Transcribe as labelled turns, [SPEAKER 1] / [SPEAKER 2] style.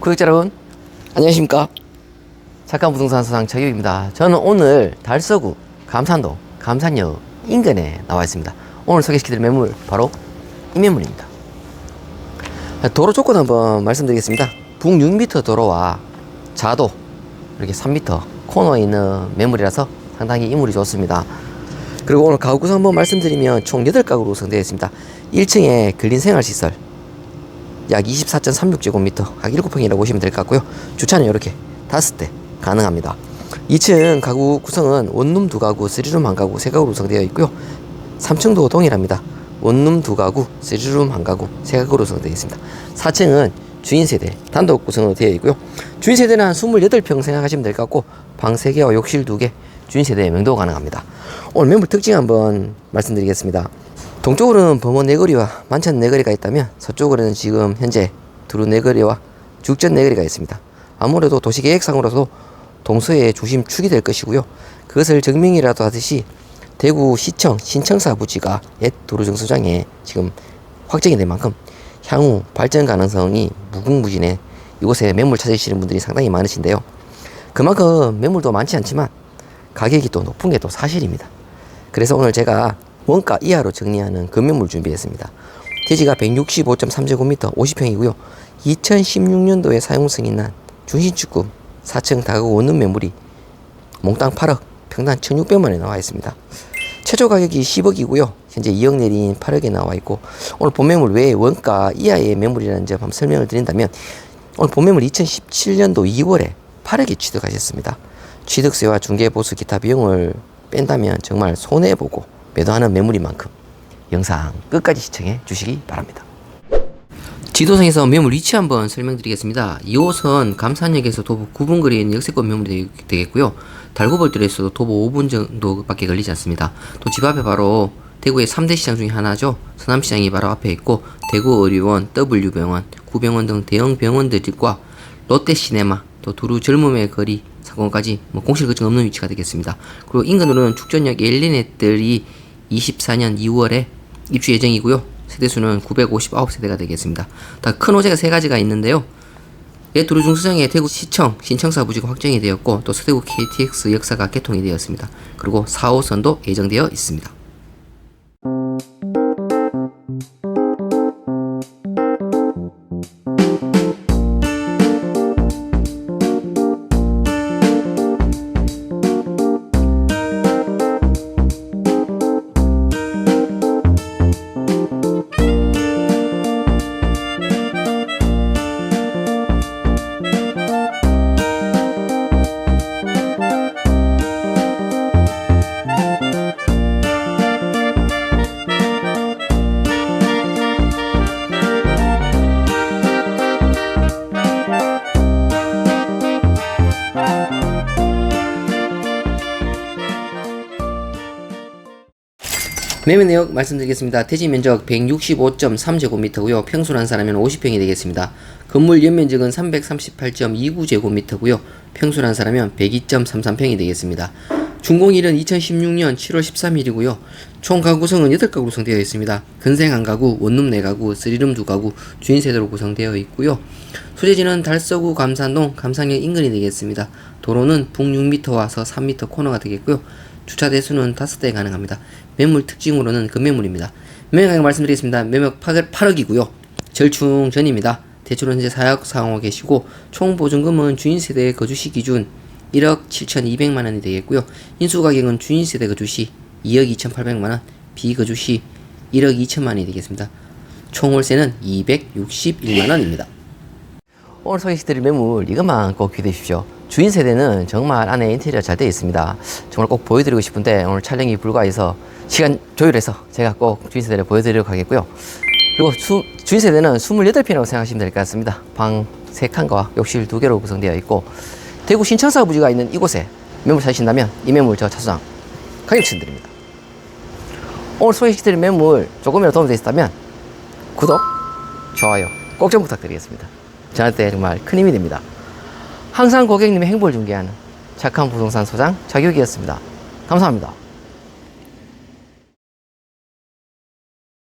[SPEAKER 1] 구독자 여러분 안녕하십니까? 착한 부동산 소장 최규입니다. 저는 오늘 달서구 감산동 감산역 인근에 나와 있습니다. 오늘 소개시켜드릴 매물 바로 이 매물입니다. 도로 조건 한번 말씀드리겠습니다. 북 6m 도로와 자도 이렇게 3m 코너에 있는 매물이라서 상당히 인물이 좋습니다. 그리고 오늘 가구 구성 한번 말씀드리면 총 8가구로 구성되어 있습니다. 1층에 근린생활시설 약 24.36제곱미터, 약 7평이라고 보시면 될 것 같고요. 주차는 이렇게 다섯 대 가능합니다. 2층 가구 구성은 원룸 두 가구, 쓰리룸 한 가구, 세 가구로 구성되어 있고요. 3층도 동일합니다. 원룸 두 가구, 쓰리룸 한 가구, 세 가구로 구성되어 있습니다. 4층은 주인 세대 단독 구성으로 되어 있고요. 주인 세대는 한 28평 생각하시면 될 것 같고 방 3개와 욕실 2개, 주인 세대 명도 가능합니다. 오늘 매물 특징 한번 말씀드리겠습니다. 동쪽으로는 범원 네거리와 만천 네거리가 있다면 서쪽으로는 지금 현재 두루 네거리와 죽전 네거리가 있습니다. 아무래도 도시계획상으로도 동서의 중심 축이 될 것이고요. 그것을 증명이라도 하듯이 대구 시청 신청사 부지가 옛 도로정수장에 지금 확정이 된 만큼 향후 발전 가능성이 무궁무진해 이곳에 매물 찾으시는 분들이 상당히 많으신데요. 그만큼 매물도 많지 않지만 가격이 또 높은 게 또 사실입니다. 그래서 오늘 제가 원가 이하로 정리하는 금매물 준비했습니다. 대지가 165.3제곱미터 50평이고요. 2016년도에 사용승 있는 중신축구 4층 다가구 원룸 매물이 몽땅 8억, 평당 1,600만원에 나와 있습니다. 최저 가격이 10억이고요. 현재 2억 내린 8억에 나와 있고 오늘 본매물 외에 원가 이하의 매물이라는 점 한번 설명을 드린다면 오늘 본매물 2017년도 2월에 8억에 취득하셨습니다. 취득세와 중개보수 기타 비용을 뺀다면 정말 손해보고 매도하는 매물인 만큼 영상 끝까지 시청해 주시기 바랍니다. 지도상에서 매물 위치 한번 설명드리겠습니다. 2호선 감산역에서 도보 9분 거리에 역세권 매물이 되겠고요. 달고벌들에서도 도보 5분 정도밖에 걸리지 않습니다. 또 집 앞에 바로 대구의 3대 시장 중에 하나죠. 서남시장이 바로 앞에 있고 대구 의료원, W병원, 구병원 등 대형 병원들과 롯데시네마, 또 두루 젊음의 거리 상권까지 뭐 공실 거증 없는 위치가 되겠습니다. 그리고 인근으로는 축전역 엘리넷들이 24년 2월에 입주 예정이고요. 세대수는 959세대가 되겠습니다. 다 큰 호재가 세 가지가 있는데요. 옛 도로 중수장에 대구 시청 신청사 부지가 확정이 되었고 또 서대구 KTX 역사가 개통이 되었습니다. 그리고 4호선도 예정되어 있습니다. 매매 내역 말씀드리겠습니다. 대지 면적 165.3제곱미터고요. 평수란 사람은 50평이 되겠습니다. 건물 연면적은 338.29제곱미터고요. 평수란 사람은 102.33평이 되겠습니다. 준공일은 2016년 7월 13일이고요. 총 가구 구성은 8가구 구성되어 있습니다. 근생 한 가구, 원룸 4가구, 쓰리룸 2가구, 주인 세대로 구성되어 있고요. 소재지는 달서구 감산동 감산역 인근이 되겠습니다. 도로는 북 6m 와 서 3m 코너가 되겠고요. 주차 대수는 5대 가능합니다. 매물 특징으로는 금매물입니다. 매매 가격 말씀드리겠습니다. 매매 8억이고요. 절충 전입니다. 대출은 현재 사약 사용하고 계시고 총 보증금은 주인 세대 거주시 기준 1억 7,200만 원이 되겠고요. 인수 가격은 주인 세 대 거주 시 2억 2,800만 원, 비거주 시 1억 2천만 원이 되겠습니다. 총 월세는 261만 원입니다. 오늘 소개시드릴 매물 이것만 꼭 기대해 주십시오. 주인 세대는 정말 안에 인테리어 잘 되어 있습니다. 정말 꼭 보여드리고 싶은데 오늘 촬영이 불가해서 시간 조율해서 제가 꼭 주인 세대를 보여드리도록 하겠고요. 그리고 수, 주인 세대는 28평이라고 생각하시면 될 것 같습니다. 방 3칸과 욕실 2개로 구성되어 있고 대구 신청사 부지가 있는 이곳에 매물 찾으신다면 이 매물 저 차수장 가격 추천드립니다. 오늘 소개시드릴 매물 조금이라도 도움이 되셨다면 구독, 좋아요 꼭 좀 부탁드리겠습니다. 저한테 정말 큰 힘이 됩니다. 항상 고객님의 행복을 중개하는 착한 부동산 소장 자격이었습니다. 감사합니다.